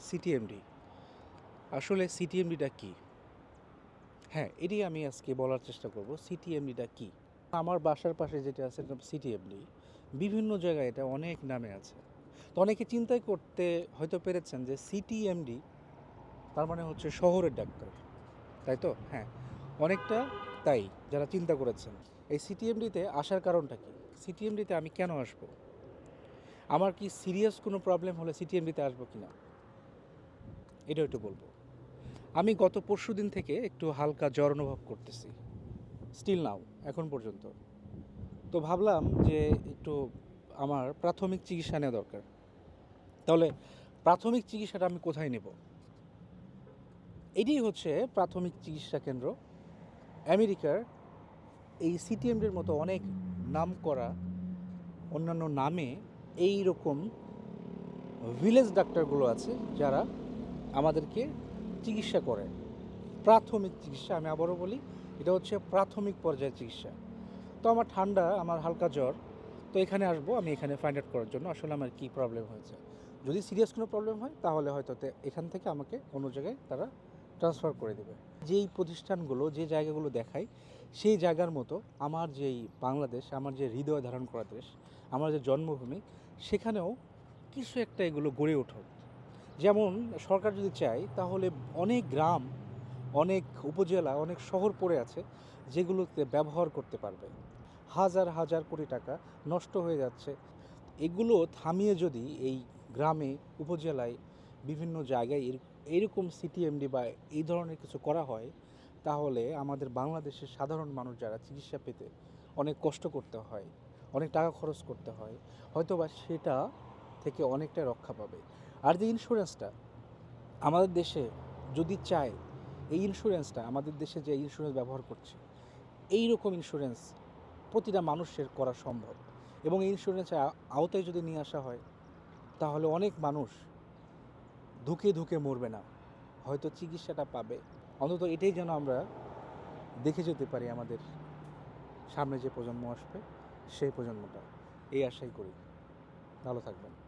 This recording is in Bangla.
সিটিএমডি আসলে সিটিএমডিটা কি? হ্যাঁ এটাই আমি আজকে বলার চেষ্টা করব সিটিএমডিটা কি? আমার বাসার পাশে যেটা আছে সিটিএমডি বিভিন্ন জায়গায় এটা অনেক নামে আছে। তো অনেকে চিন্তাই করতে হয়তো পেরেছেন যে সিটিএমডি তার মানে হচ্ছে শহরের ডাক্তার। তাই তো? হ্যাঁ অনেকটা তাই, যারা চিন্তা করেছেন। এই সিটিএমডিতে আসার কারণটা কি? সিটিএমডিতে আমি কেন আসব? আমার কি সিরিয়াস কোনো প্রবলেম হলে সিটিএমডিতে আসব কি না এটা একটু বলব। আমি গত পরশু দিন থেকে একটু হালকা জ্বর অনুভব করতেছি। স্টিল নাও এখন পর্যন্ত। তো ভাবলাম যে একটু আমার প্রাথমিক চিকিৎসা নেওয়া দরকার। তাহলে প্রাথমিক চিকিৎসাটা আমি কোথায় নেব? এটাই হচ্ছে প্রাথমিক চিকিৎসা কেন্দ্র। আমেরিকার এই সিটিএমডির মতো অনেক নাম করা অন্যান্য নামে এই রকম ভিলেজ ডাক্তারগুলো আছে যারা আমাদেরকে চিকিৎসা করে। প্রাথমিক চিকিৎসা আমি আবারও বলি, এটা হচ্ছে প্রাথমিক পর্যায়ের চিকিৎসা। তো আমার ঠান্ডা, আমার হালকা জ্বর, তো এখানে আসব, আমি এখানে ফাইন্ড আউট করার জন্য আসলে আমার কী প্রবলেম হয়েছে। যদি সিরিয়াস কোনো প্রবলেম হয়, তাহলে হয়তো এখান থেকে আমাকে অন্য জায়গায় তারা ট্রান্সফার করে দেবে। যেই প্রতিষ্ঠানগুলো, যে জায়গাগুলো দেখায় সেই জায়গার মতো আমার যেই বাংলাদেশ, আমার যে হৃদয় ধারণ করা দেশ, আমার যে জন্মভূমি, সেখানেও কিছু একটা এগুলো গড়ে ওঠুক। যেমন সরকার যদি চায়, তাহলে অনেক গ্রাম, অনেক উপজেলা, অনেক শহর পড়ে আছে, যেগুলোতে ব্যবহার করতে পারবে। হাজার হাজার কোটি টাকা নষ্ট হয়ে যাচ্ছে। এগুলো থামিয়ে যদি এই গ্রামে, উপজেলায়, বিভিন্ন জায়গায় এর- এইরকম সিটিএমডি বা এই ধরনের কিছু করা হয়, তাহলে আমাদের বাংলাদেশের সাধারণ মানুষ যারা চিকিৎসা পেতে অনেক কষ্ট করতে হয়, অনেক টাকা খরচ করতে হয়, হয়তোবা সেটা থেকে অনেকটা রক্ষা পাবে। আর যে ইন্স্যুরেন্সটা আমাদের দেশে যদি চায়, এই ইন্স্যুরেন্সটা আমাদের দেশে যে ইন্স্যুরেন্স ব্যবহার করছে এই রকম ইন্স্যুরেন্স প্রতিটা মানুষের করা সম্ভব। এবং এই ইন্স্যুরেন্সের আওতায় যদি নিয়ে আসা হয়, তাহলে অনেক মানুষ ধুকে ধুকে মরবে না। হয়তো চিকিৎসাটা পাবে। অন্তত এটাই যেন আমরা দেখে যেতে পারি আমাদের সামনে যে প্রজন্ম আসবে, সেই প্রজন্মটা। এই আশাই করি। ভালো থাকবেন।